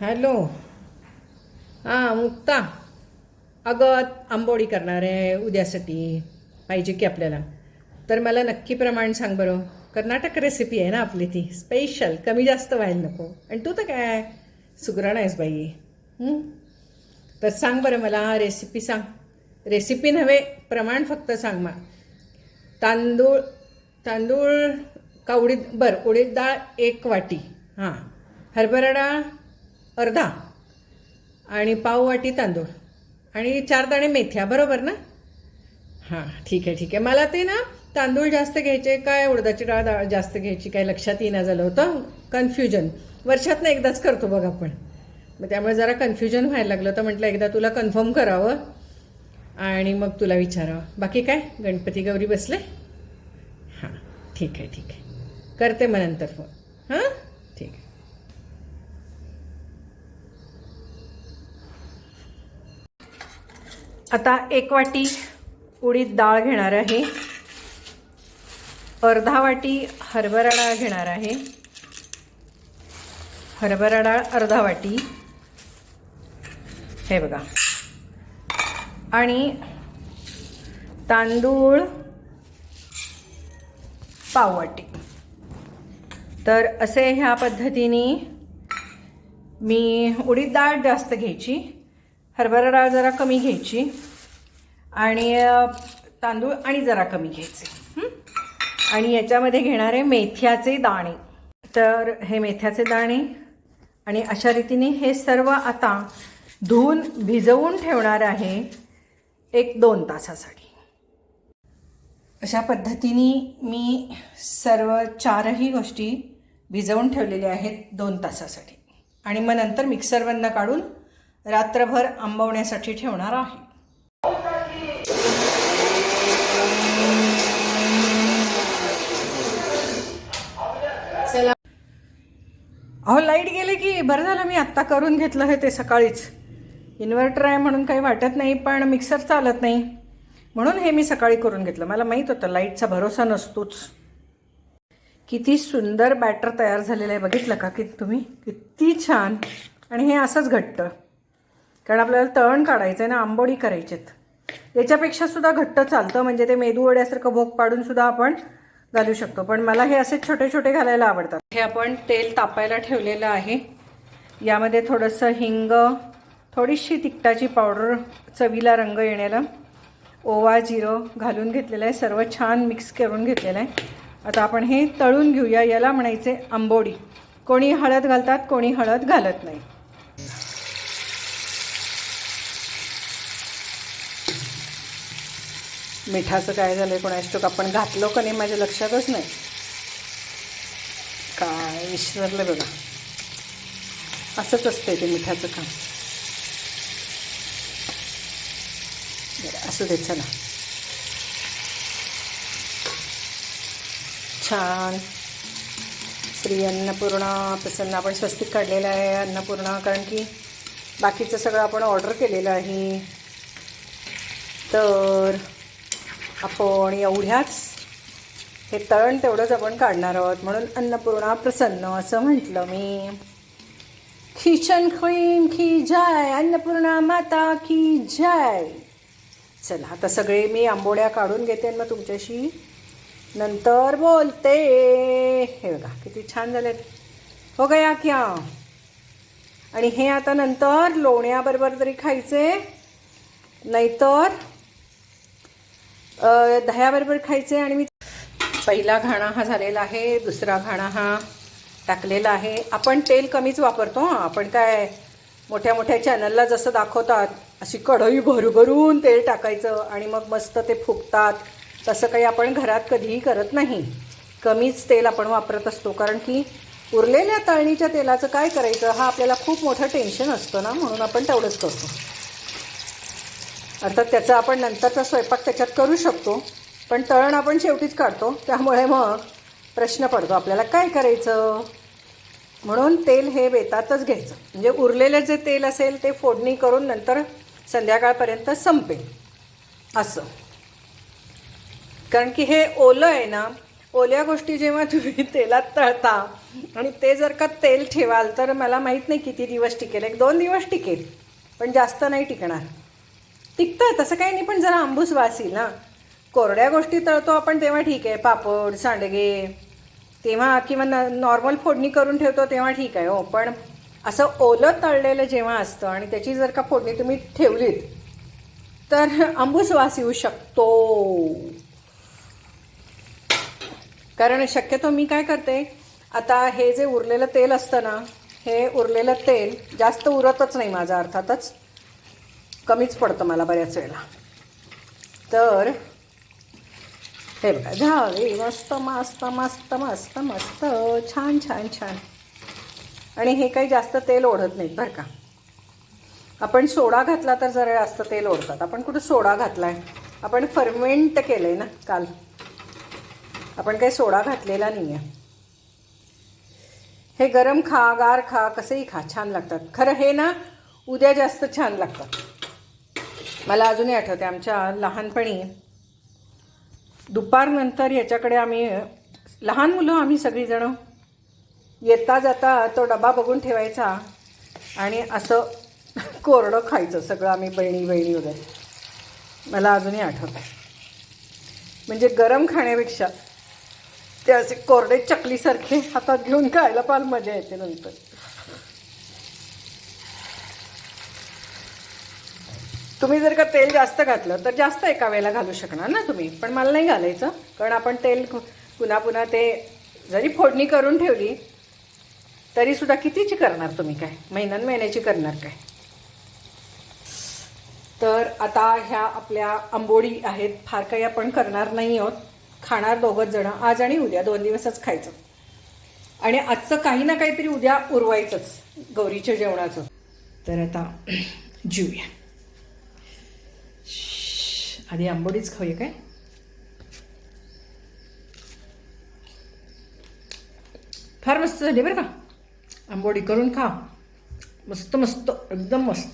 Hello हां मुक्ता अगं आंबोळी करणार आहे उद्यासाठी पाहिजे की आपल्याला तर मला नक्की प्रमाण सांग बरं कर्नाटक रेसिपी आहे ना आपली ती स्पेशल कमी जास्त व्हायला नको आणि तू तर काय सुगरण आहेस बाई तर सांग बरं मला रेसिपी सांग रेसिपी नव्हे प्रमाण फक्त सांग मग तांदूळ तांदूळ का उडीद बरं उडीद डाळ एक वाटी हां हरभरा डाळ अर्धा. आणि पाव वाटी तांदूळ. आणि चार दाणे मेथ्या बरोबर ना? हां ठीक आहे ठीक आहे. मला ते ना तांदूळ जास्त घ्यायचे काय? उडदाची डाळ जास्त घ्यायची काय? लक्षात येईना झालं होतं. कन्फ्युजन. वर्षातनं एकदाच करतो बघ आपण. मग त्यामुळे जरा कन्फ्युजन व्हायला लागलं तर म्हटलं एकदा तुला कन्फर्म करावं. आणि मग तुला विचारावं. बाकी काय? गणपती गौरी बसले? हां ठीक आहे ठीक आहे. करते मग नंतर फोन. हां? आता एक वाटी उडीद डाळ घेणार आहे. अर्धा वाटी हरभरा डाळ घेणार आहे. हरभरा डाळ अर्धा वाटी. हे बघा. आणि तांदूळ पाववाटी तर असे ह्या पद्धतीने मी उडीद डाळ जास्त घ्यायची. हरभरा डाळ जरा कमी घ्यायची आणि तांदूळ आणि जरा कमी घ्यायचे. आणि याच्यामध्ये घेणारे मेथ्याचे दाणे. तर हे मेथ्याचे दाणे आणि अशा रीतीने हे सर्व आता धुवून भिजवून ठेवणार आहे एक दोन तासासाठी. अशा पद्धतीने मी सर्व चारही गोष्टी भिजवून ठेवलेल्या आहेत दोन तासासाठी. आणि मग नंतर मिक्सरमधनं काढून रात्रभर आंबवण्यासाठी ठेवणार आहे. चला अहो लाइट गेले की बरं झालं मी आत्ता करून घेतलं हे ते सकाळीच. इन्व्हर्टर आहे म्हणून काही वाटत नाही पण मिक्सर चालत नाही. म्हणून हे मी सकाळी करून घेतलं. मला माहीत होतं लाईटचा भरोसा नसतोच. किती सुंदर बॅटर तयार झालेलं आहे. बघितलं का की तुम्ही? किती छान. आणि हे असंच घट्ट. कारण आपल्याला तळण काढायचं आहे ना आंबोडी करायचे याच्यापेक्षा सुद्धा घट्ट चालतं म्हणजे ते मेदू वड्यासारखं भोग पाडून सुद्धा आपण घालू शकतो. पण मला हे असे छोटे छोटे घालायला आवडतात. हे आपण तेल तापायला ठेवलेलं आहे. यामध्ये थोडंसं हिंग थोडीशी तिखटाची पावडर चवीला रंग येण्याला ओवा जिरं घालून घेतलेलं आहे. सर्व छान मिक्स करून घेतलेलं आहे. आता आपण हे तळून घेऊया. याला म्हणायचे आंबोडी. कोणी हळद घालतात कोणी हळद घालत नाही. मिठाचं काय झालं आहे कोणाष्टोक आपण घातलं का नाही माझ्या लक्षातच नाही. काय विसरलं बघा. असंच असतंय ते मिठाचं काम. असू दे चला. छान. श्री अन्नपूर्णा प्रसन्न आपण स्वस्तिक काढलेलं आहे अन्नपूर्णा कारण की बाकीचं सगळं आपण ऑर्डर केलेलं आहे. तर आपण एवढ्याच हे तळण तेवढंच आपण काढणार आहोत. म्हणून अन्नपूर्णा प्रसन्न असं म्हटलं मी. खिचन क्वीन खी जाय अन्नपूर्णा माता की जाय. चला आता सगळे मी आंबोड्या काढून घेते आणि मग तुमच्याशी नंतर बोलते. हे बघा किती छान झालेत. हो गया क्या? आणि हे आता नंतर लोण्याबरोबर तरी खायचे नाहीतर दह्याबरोबर खायचे आणि मी पहिला घाणा हा झालेला आहे दुसरा घाणा हा टाकलेला आहे. आपण तेल कमीच वापरतो हां. आपण काय मोठ्या मोठ्या चॅनलला जसं दाखवतात अशी कढई भरभरून तेल टाकायचं आणि मग मस्त ते फुगतात. तसं काही आपण घरात कधीही करत नाही. कमीच तेल आपण वापरत असतो कारण की उरलेल्या तळणीच्या तेलाचं काय करायचं हा आपल्याला खूप मोठं टेन्शन असतं ना म्हणून आपण तेवढंच करतो. अर्थात त्याचा आपण नंतरचा स्वयंपाक त्याच्यात करू शकतो पण तळण आपण शेवटीच काढतो. त्यामुळे मग प्रश्न पडतो आपल्याला काय करायचं? म्हणून तेल हे बेतातच घ्यायचं. म्हणजे उरलेलं जे तेल असेल ते फोडणी करून नंतर संध्याकाळपर्यंत संपेल. असं. कारण की हे ओलं आहे ना ओल्या गोष्टी जेव्हा तुम्ही तेलात तळता आणि ते जर का तेल ठेवाल तर मला माहीत नाही किती दिवस टिकेल. एक दोन दिवस टिकेल पण जास्त नाही टिकणार. टिकतं तसं काही नाही पण जरा आंबूस वास येईल ना. कोरड्या गोष्टी तळतो आपण तेव्हा ठीक आहे पापड सांडगे. तेव्हा किंवा न नॉर्मल फोडणी करून ठेवतो तेव्हा ठीक आहे हो. पण असं ओलं तळलेलं जेव्हा असतं आणि त्याची जर का फोडणी तुम्ही ठेवलीत तर आंबूस वास येऊ शकतो. कारण शक्यतो मी काय करते आता हे जे उरलेलं तेल असतं ना हे उरलेलं तेल जास्त उरतच नाही माझा अर्थातच. कमीच पडतं मला बऱ्याच वेळेला. तर हे बघा झाले मस्त मस्त मस्त मस्त मस्त छान छान छान. आणि हे काही जास्त तेल ओढत नाहीत बरं का. आपण सोडा घातला तर जरा जास्त तेल ओढतात. आपण कुठं सोडा घातला आहे आपण फर्मेंट केलं आहे ना काल. आपण काही सोडा घातलेला नाही आहे हे गरम खा गार खा कसंही खा छान लागतात. खरं हे ना उद्या जास्त छान लागतात. मला अजूनही आठवते आमच्या लहानपणी दुपारनंतर याच्याकडे आम्ही लहान मुलं आम्ही सगळीजणं येता जाता तो डबा बघून ठेवायचा आणि असं कोरडं खायचं सगळं आम्ही बहिणी बहिणी वगैरे. मला अजूनही आठवतं. म्हणजे गरम खाण्यापेक्षा ते असे कोरडे चकलीसारखे हातात घेऊन खायला फार मजा येते नंतर. तुम्ही जर का तेल जास्त घातलं तर जास्त एका वेळेला घालू शकणार ना तुम्ही. पण मला नाही घालायचं कारण आपण तेल पुन्हा पुन्हा ते जरी फोडणी करून ठेवली तरी सुद्धा कितीची करणार तुम्ही काय? महिन्यान महिन्याची करणार काय? तर आता ह्या आपल्या आंबोळी आहेत फार काही आपण करणार नाही आहोत. खाणार दोघंच जण आज आणि उद्या दोन दिवसच खायचं. आणि आजचं काही ना काहीतरी उद्या उरवायचंच गौरीच्या जेवणाचं. तर आता जीवया आधी आंबोडीच खाऊया काय? फार मस्त झाली बरं का? आंबोडी करून खा. मस्त मस्त एकदम मस्त.